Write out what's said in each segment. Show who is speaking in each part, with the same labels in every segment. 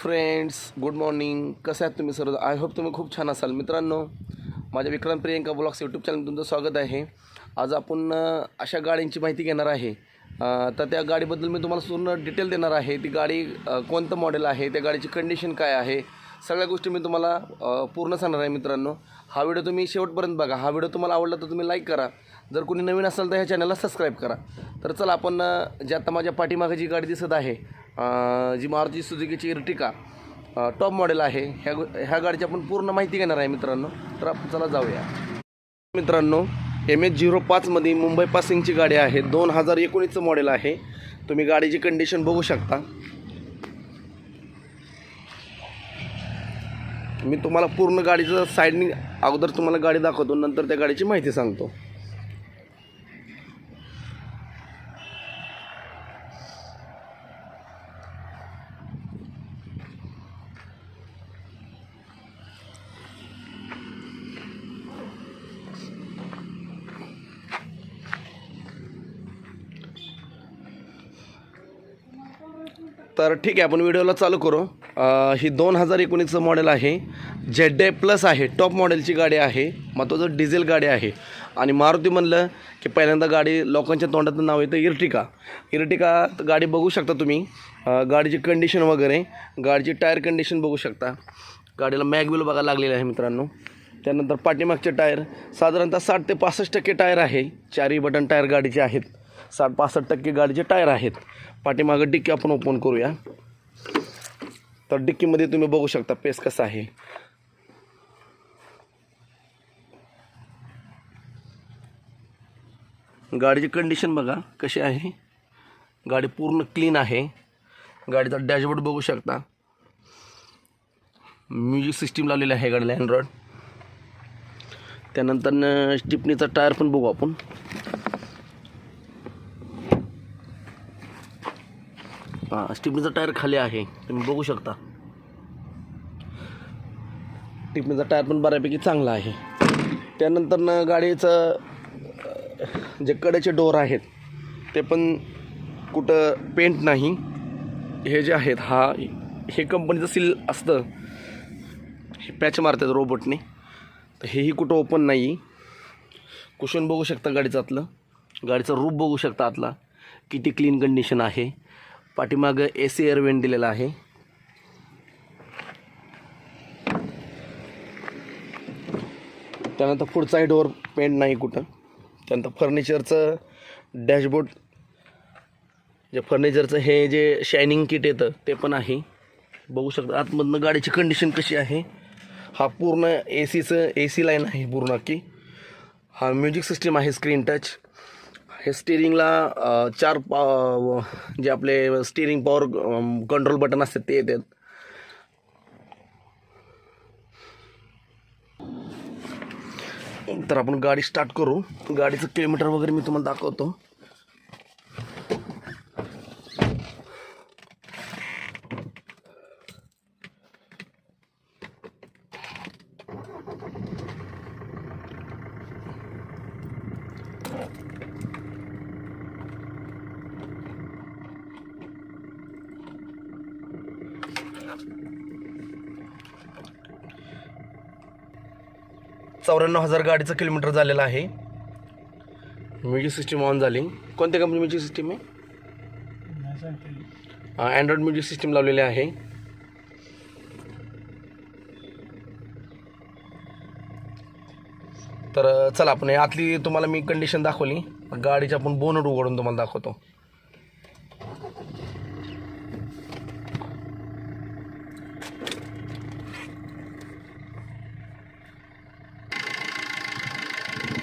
Speaker 1: Friends good morning कसं आहात तुम्ही सर्व? आय होप तुम्ही खूप छान असाल. मित्रांनो माझ्या Vikram Priyanka blogs YouTube channel तुमचं स्वागत आहे. आज आपण अशा गाड्यांची माहिती घेणार आहे. तर त्या गाडीबद्दल मी तुम्हाला पूर्ण डिटेल देणार आहे. ती गाडी कोणतं मॉडेल आहे त्या गाडीची कंडिशन काय आहे सगळ्या गोष्टी मी तुम्हाला पूर्ण सांगणार आहे मित्रांनो. हा व्हिडिओ तुम्ही शेवटपर्यंत बघा. हा व्हिडिओ तुम्हाला आवडला तर तुम्ही लाईक करा. जर कोणी नवीन असाल तर ह्या चॅनलला सबस्क्राईब करा. तर चला आपण जे आता माझ्या पाठीमागे जी गाडी दिसत आहे जी मारुती सुजुकीची इर्टिका टॉप मॉडेल आहे. ह्या ह्या गाडीची आपण पूर्ण माहिती घेणार आहे मित्रांनो. तर आपण चला जाऊया. मित्रांनो एम एच झिरो पाचमध्ये मुंबई पासिंगची गाडी आहे. दोन हजार एकोणीसचं मॉडेल आहे. तुम्ही गाडीची कंडिशन बघू शकता. मी तुम्हाला पूर्ण गाडीचं साईडनी अगोदर तुम्हाला गाडी दाखवतो नंतर त्या गाडीची माहिती सांगतो. तर ठीक आहे आपण व्हिडिओला चालू करू. ही दोन हजार एकोणीसचं मॉडेल आहे. झेड प्लस आहे टॉप मॉडेलची गाडी आहे महत्त्वाचं डिझेल गाडी आहे. आणि मारुती म्हणलं की पहिल्यांदा गाडी लोकांच्या तोंडाचं नाव येतं इर्टिका. इर्टिका गाडी बघू शकता तुम्ही. गाडीची कंडिशन वगैरे गाडीची टायर कंडिशन बघू शकता. गाडीला मॅगविल बघायला लागलेलं आहे मित्रांनो. त्यानंतर पाठीमागचे टायर साधारणतः साठ ते पासष्ट टक्के टायर आहे. चारही बटन टायर गाडीचे आहेत. साठ पासष्ट टक्के गाडीचे टायर आहेत. पाठीमागं डिक्की आपण ओपन करूया. तर डिक्कीमध्ये तुम्ही बघू शकता पेस कसा आहे. गाडीची कंडिशन बघा कशी आहे. गाडी पूर्ण क्लीन आहे. गाडीचा डॅशबोर्ड बघू शकता. म्युझिक सिस्टीम लावलेली आहे गाडीला अँड्रॉइड त्यानंतर स्टिपनीचा टायर पण बघू आपण. हां स्टिपनीचा टायर खाली आहे. तुम्ही बघू शकता. टिपणीचा टायर पण बऱ्यापैकी चांगला आहे. त्यानंतर गाडीचं जे कडेचे डोर आहेत ते पण कुठं पेंट नाही. हे जे आहेत हा हे कंपनीचं सील असतं. हे पॅच मारतात रोबोटने तर हेही कुठं ओपन नाही. कुशन बघू शकता गाडीचं आतलं. गाडीचं रूप बघू शकता आतला. किती क्लीन कंडिशन आहे. पाठीमागं ए सी एअरवेंट दिलेला आहे. त्यानंतर पुढचाही डोअर पेंट नाही कुठं. त्यानंतर फर्निचरचं डॅशबोर्ड जे फर्निचरचं हे जे शायनिंग किट येतं ते पण आहे. बघू शकता आतमधनं गाडीची कंडिशन कशी आहे. हा पूर्ण ए सीचं ए सी लाईन आहे पूर्ण की. हा म्युझिक सिस्टीम आहे स्क्रीन टच हे स्टिअरिंगला चार पा जे आपले स्टिअरिंग पॉवर कंट्रोल बटन असतात ते येतात. तर आपण गाडी स्टार्ट करू. गाडीचं किलोमीटर वगैरे मी तुम्हाला दाखवतो. चौऱ्याण्णव हजार गाडीचं किलोमीटर झालेलं आहे. म्युझिक सिस्टीम ऑन झाली. कोणत्या कंपनी म्युझिक सिस्टीम आहे? अँड्रॉइड म्युझिक सिस्टीम लावलेली आहे. तर चला आपण आतली तुम्हाला मी कंडिशन दाखवली. गाडीची आपण बोनट उघडून तुम्हाला दाखवतो.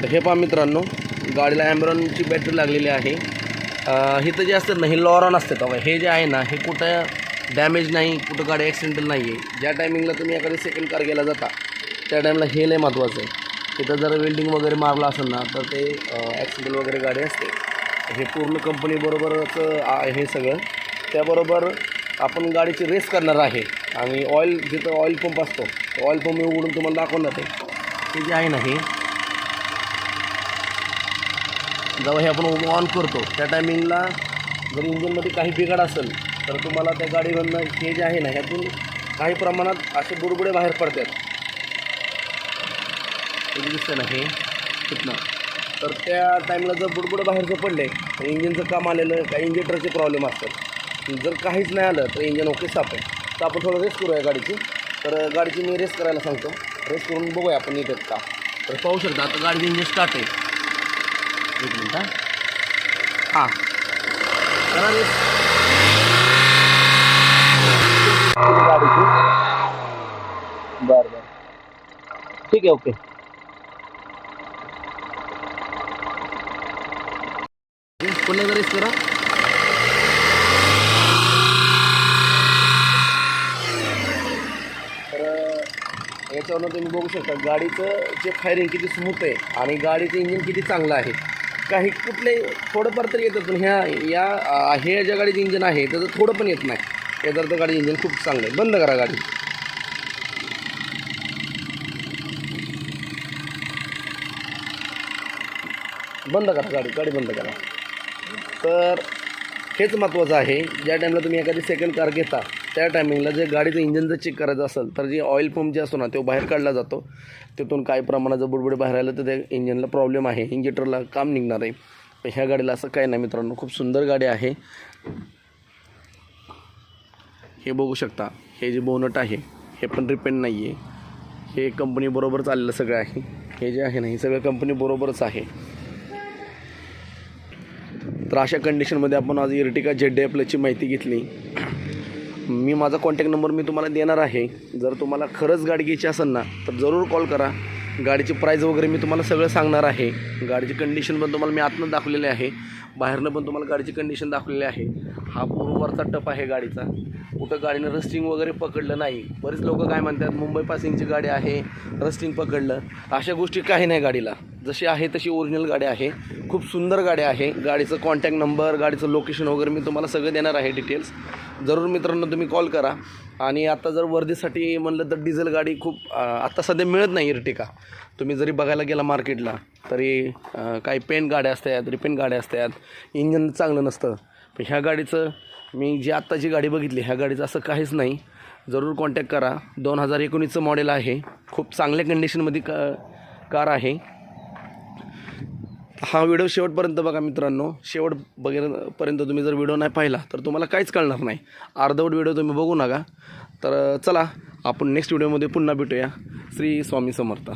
Speaker 1: तर हे पहा मित्रांनो गाडीला ॲम्ब्रॉनची बॅटरी लागलेली आहे. हिथं इथं जे असतात ना हे लॉरॉन असतात बघा हे जे आहे ना हे कुठं डॅमेज नाही कुठं गाडी ॲक्सिडेंटल नाही आहे ज्या टायमिंगला तुम्ही एखादी सेकंड कार गेला जाता त्या टाईमला हे लय महत्त्वाचं आहे. तिथं जर वेल्डिंग वगैरे मारलं असेल ना तर ते ॲक्सिडेंट वगैरे गाडी असते. हे पूर्ण कंपनीबरोबरच हे सगळं. त्याबरोबर आपण गाडीची रेस करणार आहे. आणि ऑइल जिथं ऑइल पंप असतो ऑइल पंप उघडून तुम्हाला दाखवणार आहे. ते जे आहे ना हे जेव्हा हे आपण ऑन करतो त्या टायमिंगला जर इंजिनमध्ये काही बिघाड असेल तर तुम्हाला त्या गाडीवरनं हे जे आहे ना ह्यातून काही प्रमाणात असे बुडबुडे बाहेर पडतात. दिसतं ना हे तिथनं तर त्या टाईमला जर बुडबुडे बाहेरचं पडले तर इंजिनचं काम आलेलं काही इंजेक्टरचे प्रॉब्लेम असतात. जर काहीच नाही आलं तर इंजिन ओके साफ आहे. तर आपण थोडं रेस्ट करूया गाडीची. तर गाडीची मी रेस्ट करायला सांगतो. रेस्ट करून बघूया आपण येतात का. तर पाहू शकता आता गाडीचं इंजिन स्टार्ट आहे. एक मिनिट हां. बरं बरं. ठीक आहे ओके. रेस्ट करा तर याच्यावरनं तुम्ही बघू शकता गाडीचं जे फायरिंग किती स्मूथ आहे आणि गाडीचं इंजिन किती चांगलं आहे. काही कुठले थोडंफार तरी येतं पण ह्या या हे ज्या गाडीचं इंजिन आहे त्याचं थोडं पण येत नाही. याचं तर गाडी इंजिन खूप चांगलं आहे. बंद करा गाडी. बंद करा गाडी गाडी बंद करा. तर हेच महत्त्वाचं आहे. ज्या टाईमला तुम्ही एखादी सेकंड कार घेता त्या टायमिंगला जे गाडीचं इंजन जर चेक करायचं असेल तर जे ऑइल पंप जे असतो ना तो बाहेर काढला जातो. तिथून काही प्रमाणात जर बुडबुडे बाहेर आलं तर त्या इंजिनला प्रॉब्लेम आहे. इंजेक्टरला काम निघणार आहे. पण ह्या गाडीला असं काही नाही मित्रांनो खूप सुंदर गाडी आहे. हे बघू शकता हे जे बोनट आहे हे पण रिपेंड नाही आहे हे कंपनीबरोबर चाललेलं सगळं आहे. हे जे आहे ना हे सगळं कंपनीबरोबरच आहे. तर अशा कंडिशनमध्ये आपण आज इर्टिका जेड डे आपल्याची माहिती घेतली. मी माझा कॉन्टॅक्ट नंबर मी तुम्हाला देणार आहे. जर तुम्हाला खरंच गाडी घ्यायची असेल ना तर जरूर कॉल करा. गाडीची प्राईज वगैरे मी तुम्हाला सगळं सांगणार आहे. गाडीची कंडिशन पण तुम्हाला मी आतनं दाखवलेली आहे. बाहेरनं पण तुम्हाला गाडीची कंडिशन दाखवलेली आहे. हा पूर्ववरचा टप आहे गाडीचा. कुठं गाडीनं रस्टिंग वगैरे पकडलं नाही. बरेच लोक काय म्हणतात मुंबई पासिंगची गाडी आहे रस्टिंग पकडलं. अशा गोष्टी काही नाही गाडीला. जशी आहे तशी ओरिजिनल गाडी आहे. खूप सुंदर गाडी आहे. गाडीचं कॉन्टॅक्ट नंबर गाडीचं लोकेशन वगैरे मी तुम्हाला सगळं देणार आहे डिटेल्स जरूर मित्रांनो तुम्ही कॉल करा. आणि आता जर वर्धेसाठी म्हणलं तर डिझेल गाडी खूप आत्ता सध्या मिळत नाही इर्टिका. तुम्ही जरी बघायला गेला मार्केटला तरी काही पेन गाड्या असतात रिपेन गाड्या असतात. इंजन चांगलं नसतं. पण ह्या गाडीचं मी जी आत्ताची गाडी बघितली ह्या गाडीचं असं काहीच नाही. जरूर कॉन्टॅक्ट करा. दोन हजार एकोणीसचं मॉडेल आहे. खूप चांगल्या कंडिशनमध्ये का कार आहे. हा व्हिडिओ शेवटपर्यंत बघा मित्रांनो. शेवट बघेपर्यंत तुम्ही जर व्हिडिओ नाही पाहिला तर तुम्हाला काहीच कळणार नाही. अर्धवट व्हिडिओ तुम्ही बघू नका. तर चला आपण नेक्स्ट व्हिडिओमध्ये पुन्हा भेटूया. श्री स्वामी समर्थ.